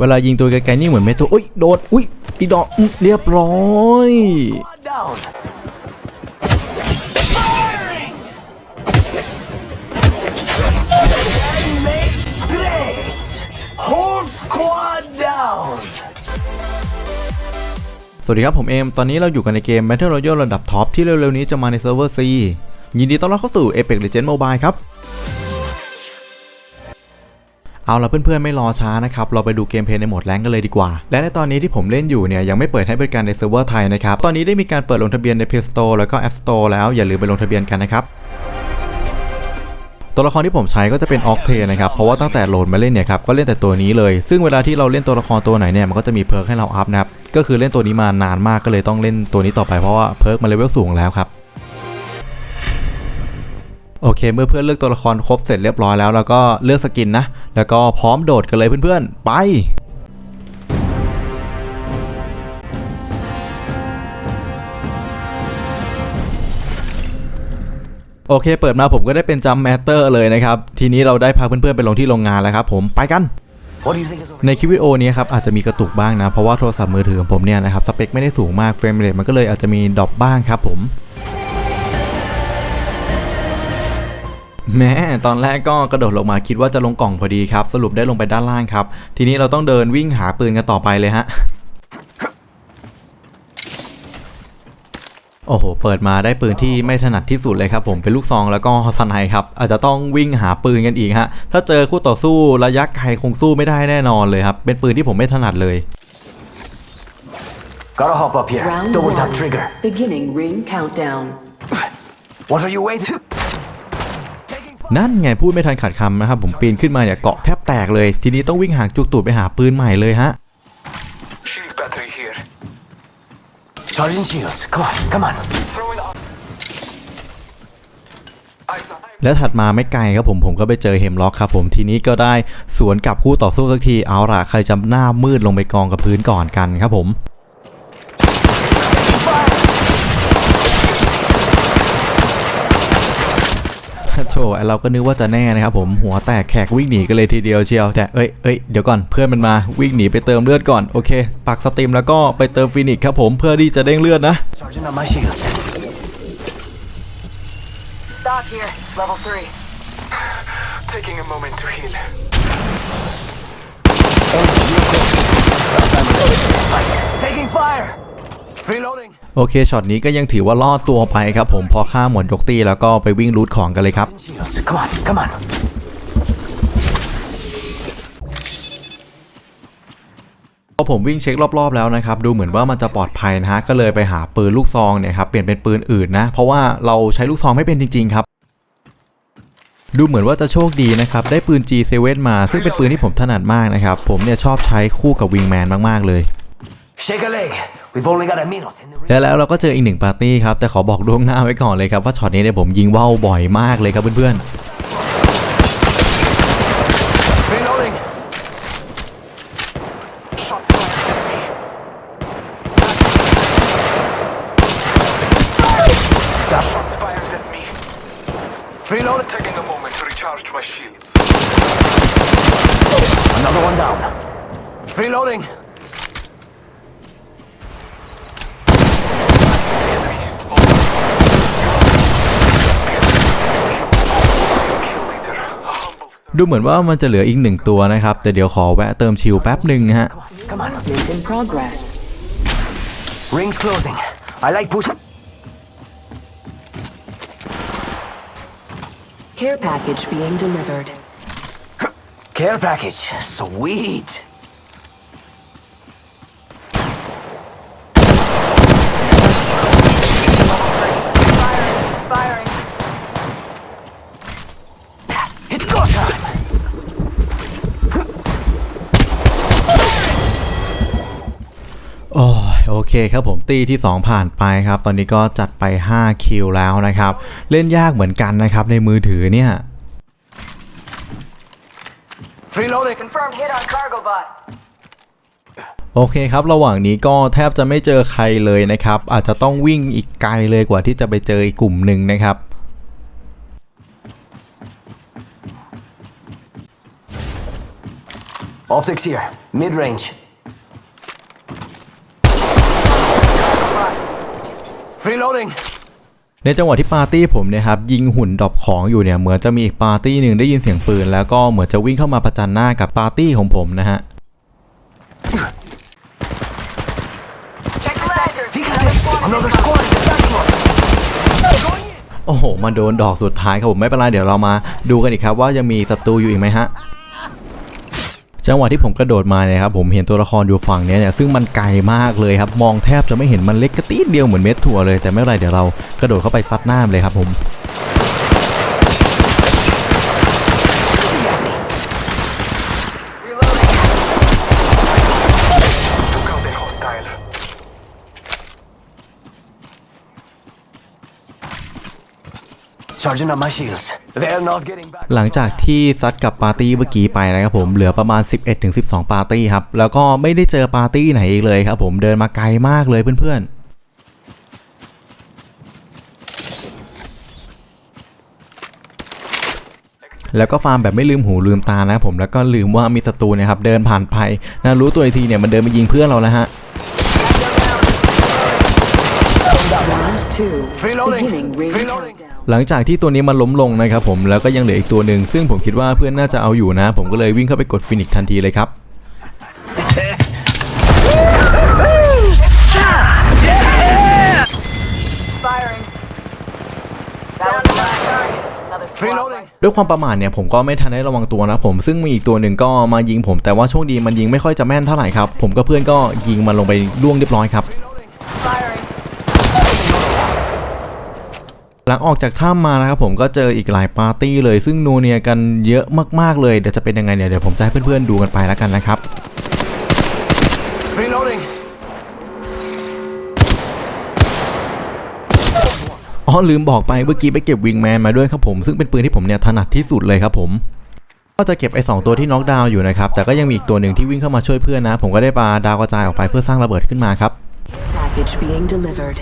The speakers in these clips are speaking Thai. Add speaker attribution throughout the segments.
Speaker 1: เวลายิงตัวไกลๆนี่เหมือนเมทัลอุ้ยโดนอุ้ยอีดอกเรียบร้อยสวัสดีครับผมเอม ตอนนี้เราอยู่กันในเกม Battle Royale ระดับท็อปที่เร็วๆนี้จะมาในเซิร์ฟเวอร์ C ยินดีต้อนรับเข้าสู่ Apex Legends Mobile ครับ เอาละเพื่อนๆไม่รอช้านะครับ เราไปดูเกมเพลย์ในโหมดแรงกันเลยดีกว่า และในตอนนี้ที่ผมเล่นอยู่เนี่ยยังไม่เปิดให้บริการในเซิร์ฟเวอร์ไทยนะครับ ตอนนี้ได้มีการเปิดลงทะเบียนใน Play Store แล้วก็ App Store แล้วอย่าลืมไปลงทะเบียนกันนะครับตัวละครที่ผมใช้ก็จะเป็นออกเทนะครับ เพราะว่าตั้งแต่โหลดมาเล่นเนี่ยครับ ก็เล่นแต่ตัวนี้เลย ซึ่งเวลาที่เราเล่นตัวละครตัวไหนเนี่ย มันก็จะมีเพิร์กให้เราอัพนะครับ ก็คือเล่นตัวนี้มานานมากก็เลยต้องเล่นตัวนี้ต่อไปเพราะว่าเพิร์กมันเลเวลสูงแล้วครับ โอเค เมื่อเพื่อนเลือกตัวละครครบเสร็จเรียบร้อยแล้วแล้วก็เลือกสกินนะ แล้วก็พร้อมโดดกันเลยเพื่อนๆ ไปโอเค เปิดมาผมก็ได้เป็นจัมแมตเตอร์เลยนะครับ ทีนี้เราได้พาเพื่อนๆไปลงที่โรงงานแล้วครับผมไปกัน ในคลิปวิดีโอนี้ครับอาจจะมีกระตุกบ้างนะ เพราะว่าโทรศัพท์มือถือของผมเนี่ยนะครับ สเปคไม่ได้สูงมากเฟรมเรทมันก็เลยอาจจะมีดรอปบ้างครับผม แม้ตอนแรกก็กระโดดลงมาคิดว่าจะลงกล่องพอดีครับ สรุปได้ลงไปด้านล่างครับ ทีนี้เราต้องเดินวิ่งหาปืนกันต่อไปเลยฮะโอ้โห เปิดมาได้ปืนที่ไม่ถนัดที่สุดเลยครับผมเป็นลูกซองแล้วก็สไนด์ครับ อาจจะต้องวิ่งหาปืนกันอีกฮะ ถ้าเจอคู่ต่อสู้ระยะไกลคงสู้ไม่ได้แน่นอนเลยครับ เป็นปืนที่ผมไม่ถนัดเลย
Speaker 2: Gotta hop up here.
Speaker 3: Round
Speaker 2: Double tap
Speaker 3: one.
Speaker 2: trigger.
Speaker 3: Beginning ring countdown.
Speaker 2: What are you waiting?
Speaker 1: นั่นไงพูดไม่ทันขาดคำนะครับ ผมปีนขึ้นมาเนี่ยเกาะแทบแตกเลย ทีนี้ต้องวิ่งหางจุกตูดไปหาปืนใหม่เลยฮะ
Speaker 4: Shield battery here.
Speaker 2: Charging shields. Come on, come on.
Speaker 4: Throwing up. Eyes on.
Speaker 1: และถัดมาไม่ไกลครับผมผมก็ไปเจอเฮมล็อกครับผมทีนี้ก็ได้สวนกับคู่ต่อสู้สักทีเอาล่ะใครจะหน้ามืดลงไปกองกับพื้นก่อนกันครับผม โถไอ้เราก็นึกว่าจะแน่นะครับผมหัวแตกแขกวิ่งหนีกันเลยทีเดียวเชียวแต่เอ้ยเอ้ยเดี๋ยวก่อนเพื่อนมันมาวิ่งหนีไปเติมเลือดก่อนโอเค ปักสตรีมแล้วก็ไปเติมฟินิกซ์ครับผมเพื่อที่จะเด้งเลือดนะ
Speaker 2: Charging on my shields.
Speaker 3: Stock here, level 3.
Speaker 4: Taking a moment to heal.
Speaker 2: Lights. Taking fire. Reloading.
Speaker 1: โอเคช็อตนี้ก็ยังถือว่ารอดตัวไปครับผมพอฆ่าหมดยกตีแล้วก็ไปวิ่งรูทของกันเลยครับ
Speaker 2: Shields. Come on, come on.
Speaker 1: พอผมวิ่งเช็ครอบๆแล้วนะครับดูเหมือนว่ามันจะปลอดภัยนะฮะก็เลยไปหาปืนลูกซองเนี่ยครับเปลี่ยนเป็นปืนอื่นนะ เพราะว่าเราใช้ลูกซองไม่เป็นจริงๆครับ ดูเหมือนว่าจะโชคดีนะครับได้ปืน G7 มาซึ่งเป็นปืนที่ผมถนัดมากนะครับผมเนี่ยชอบใช้คู่กับวิงแมนมากๆเลย
Speaker 2: Shake a leg. We've only got a minute in the ring.
Speaker 1: และแล้วเราก็เจออีกหนึ่งปาร์ตี้ครับ แต่ขอบอกล่วงหน้าไว้ก่อนเลยครับว่าช็อตนี้เนี่ยผมยิงว่าวบ่อยมากเลยครับเพื่อนๆ
Speaker 2: Reloading.
Speaker 4: Shots fired at me. Shots fired at me.
Speaker 2: Reloading.
Speaker 4: Taking a moment to recharge my shields.
Speaker 2: Another one down. Reloading.
Speaker 4: Kill leader. A humble servant.
Speaker 1: ดูเหมือนว่ามันจะเหลืออีกหนึ่งตัวนะครับ แต่เดี๋ยวขอแวะเติมชิลแป๊บหนึ่งนะฮะ
Speaker 2: Come on.
Speaker 3: Movement in progress.
Speaker 2: Ring's closing. I like pushing.
Speaker 3: Care package being delivered.
Speaker 2: Care package. Sweet.
Speaker 1: โอ้ยโอเคครับผมตีที่ 2 ผ่านไปครับ ตอนนี้ก็จัดไป 5 คิวแล้วนะครับ เล่นยากเหมือนกันนะครับ ในมือถือเนี่ย
Speaker 2: Reloading.
Speaker 3: Confirmed hit on cargo bot.
Speaker 1: โอเคครับ ระหว่างนี้ก็แทบจะไม่เจอใครเลยนะครับ อาจจะต้องวิ่งอีกไกลเลยกว่าที่จะไปเจออีกกลุ่มหนึ่งนะครับ
Speaker 2: โ Optics here. Mid range. Reloading.
Speaker 1: ในจังหวะที่ปาร์ตี้ผมเนี่ยครับยิงหุ่นดรอปของอยู่เนี่ยเหมือนจะมีอีกปาร์ตี้หนึ่งได้ยินเสียงปืน แล้วก็เหมือนจะวิ่งเข้ามาประจันหน้ากับปาร์ตี้ของผมนะฮะ
Speaker 3: Check the sectors.
Speaker 2: Fíjate, another squad is attacking us.
Speaker 1: โอ้โหมาโดนดอกสุดท้ายครับผมไม่เป็นไรเดี๋ยวเรามาดูกันอีกครับว่ายังมีศัตรูอยู่อีกไหมฮะ จังหวะที่ผมกระโดดมาเนี่ยครับผมเห็นตัวละครอยู่ฝั่งนี้เนี่ยซึ่งมันไกลมากเลยครับมองแทบจะไม่เห็นมันเล็กกระตีดเดียวเหมือนเม็ดถั่วเลยแต่ไม่ไรเดี๋ยวเรากระโดดเข้าไปซัดหน้าเลยครับผม
Speaker 3: Reloading.
Speaker 4: Took out a hostile.
Speaker 2: Charging up my shields. They're not getting back.
Speaker 1: หลังจากที่ซัดกับปาร์ตี้เมื่อกี้ไปนะครับผมเหลือประมาณ 11-12 ปาร์ตี้ครับ แล้วก็ไม่ได้เจอปาร์ตี้ไหนอีกเลยครับผมเดินมาไกลมากเลยเพื่อนๆ แล้วก็ฟาร์มแบบไม่ลืมหูลืมตานะครับผมแล้วก็ลืมว่ามีศัตรูเนะครับเดินผ่านไปนะรู้ตัวอีกทีเนี่ยมันเดินมายิงเพื่อนเราแล้วฮะ
Speaker 3: Round two.
Speaker 2: Reloading.
Speaker 3: Beginning ring
Speaker 2: Reloading.
Speaker 3: countdown.
Speaker 1: หลังจากที่ตัวนี้มันล้มลงนะครับผมแล้วก็ยังเหลืออีกตัวหนึ่งซึ่งผมคิดว่าเพื่อนน่าจะเอาอยู่นะ ผมก็เลยวิ่งเข้าไปกดฟินิกทันทีเลยครับด้วยความประมาทเนี่ยผมก็ไม่ทันได้ระวังตัวนะผมซึ่งมีอีกตัวหนึ่งก็มายิงผม แต่ว่าโชคดีมันยิงไม่ค่อยจะแม่นเท่าไหร่ครับ ผมกับเพื่อนก็ยิงมันลงไปล่วงเรียบร้อยครับ
Speaker 3: Firing.
Speaker 1: หลังออกจากถ้ำมานะครับผมก็เจออีกหลายปาร์ตี้เลยซึ่งนัวเนียกันเยอะมากๆเลยเดี๋ยวจะเป็นยังไงเนี่ยเดี๋ยวผมจะให้เพื่อนๆดูกันไปแล้วกันนะครับ
Speaker 2: Reloading.
Speaker 1: อ๋อลืมบอกไปเมื่อกี้ไปเก็บวิงแมนมาด้วยครับผมซึ่งเป็นปืนที่ผมเนี่ยถนัดที่สุดเลยครับผมก็จะเก็บไอ้สองตัวที่น็อกดาวน์อยู่นะครับแต่ก็ยังมีอีกตัวหนึ่งที่วิ่งเข้ามาช่วยเพื่อนนะ ผมก็ได้ปาดาวกระจายออกไปเพื่อสร้างระเบิดขึ้นมาครับ
Speaker 3: Package being delivered.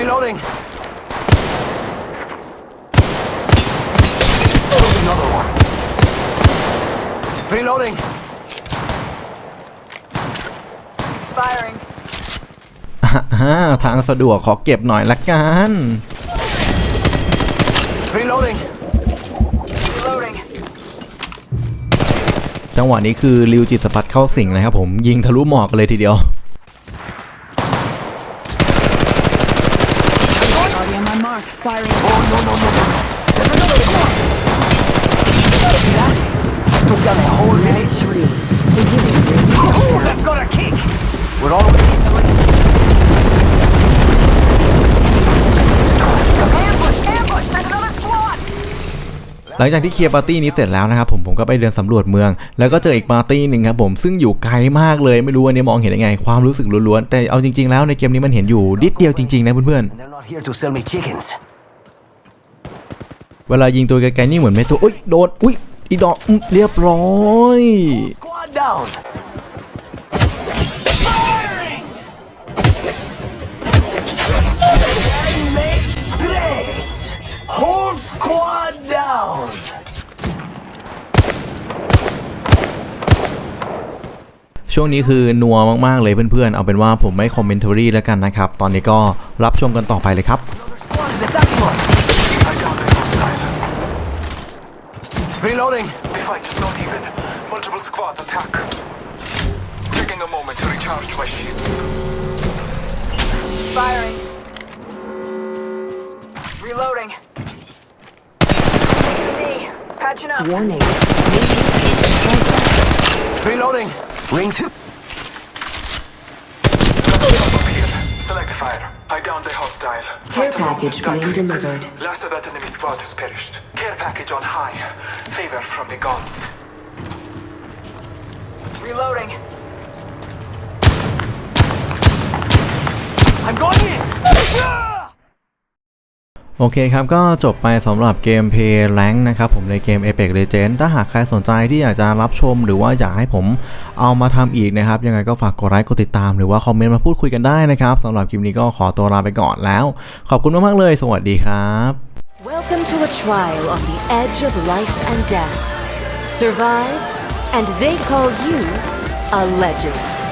Speaker 2: Reloading. Another one. Reloading.
Speaker 3: Firing.
Speaker 1: อ่าทางสะดวกขอเก็บหน่อยละกัน
Speaker 2: Reloading.
Speaker 3: Reloading.
Speaker 1: จังหวะนี้คือริวจิตสปัดเข้าสิงนะครับผมยิงทะลุหมอกกันเลยทีเดียว
Speaker 3: Already on my mark. Firing.
Speaker 2: Oh, no, no, no, no. There's another squad. See that? Took down a whole village.
Speaker 3: Three. Beginning ring
Speaker 2: Oh, that's got a kick. We're all in the ring.
Speaker 3: Ambush! Ambush! There's another squad!
Speaker 1: หลังจากที่เคลียร์ปาร์ตี้นี้เสร็จแล้วนะครับผมผมก็ไปเดินสำรวจเมือง แล้วก็เจออีกปาร์ตี้หนึ่งครับผมซึ่งอยู่ไกลมากเลยไม่รู้วันนี้มองเห็นยังไง ความรู้สึกล้วนๆแต่เอาจริงๆแล้วในเกมนี้มันเห็นอยู่นิดเดียวจริงๆนะเพื่อน
Speaker 2: And they're not here to sell me chickens.
Speaker 1: ๆเวลายิงตัวไกลๆนี่เหมือนไม่ตัวอุ้ยโดนอุ้ยอีดอกอื้อเรียบร้อย
Speaker 2: Squad down. Firing! Makes tres. Whole squad down.
Speaker 1: ช่วงนี้คือนัวมาก ๆ เลยเพื่อน ๆ เอาเป็นว่าผมไม่คอมเมนต์รีแล้วกันนะครับ ตอนนี้ก็รับชมกันต่อไปเลยครับ
Speaker 2: Reloading.
Speaker 4: The fight is not even. Multiple squads attack. Taking a moment to recharge my shields.
Speaker 3: Firing. Reloading. Taking a knee. Patching up. Warning.
Speaker 2: Reloading. Rings.
Speaker 4: Up. Select fire. I downed a hostile.
Speaker 3: Care
Speaker 4: Fight
Speaker 3: package being
Speaker 4: Dunkirk.
Speaker 3: delivered.
Speaker 4: Last of that enemy squad has perished. Care package on high. Favor from the gods.
Speaker 3: Reloading.
Speaker 2: I'm going in. Ah!
Speaker 1: โอเคครับก็จบไปสำหรับเกมเพย์แรงนะครับผมในเกม Apex Legends ถ้าหากใครสนใจที่อยากจะรับชม หรือว่าอยากให้ผมเอามาทำอีกนะครับ ยังไงก็ฝากกดไลค์กดติดตามหรือว่าคอมเมนต์มาพูดคุยกันได้นะครับสำหรับคลิปนี้ก็ขอตัวลาไปก่อนแล้ว ขอบคุณมากๆเลย สวัสดีครับ
Speaker 5: Welcome to a trial on the edge of life and death. Survive, and they call you a legend.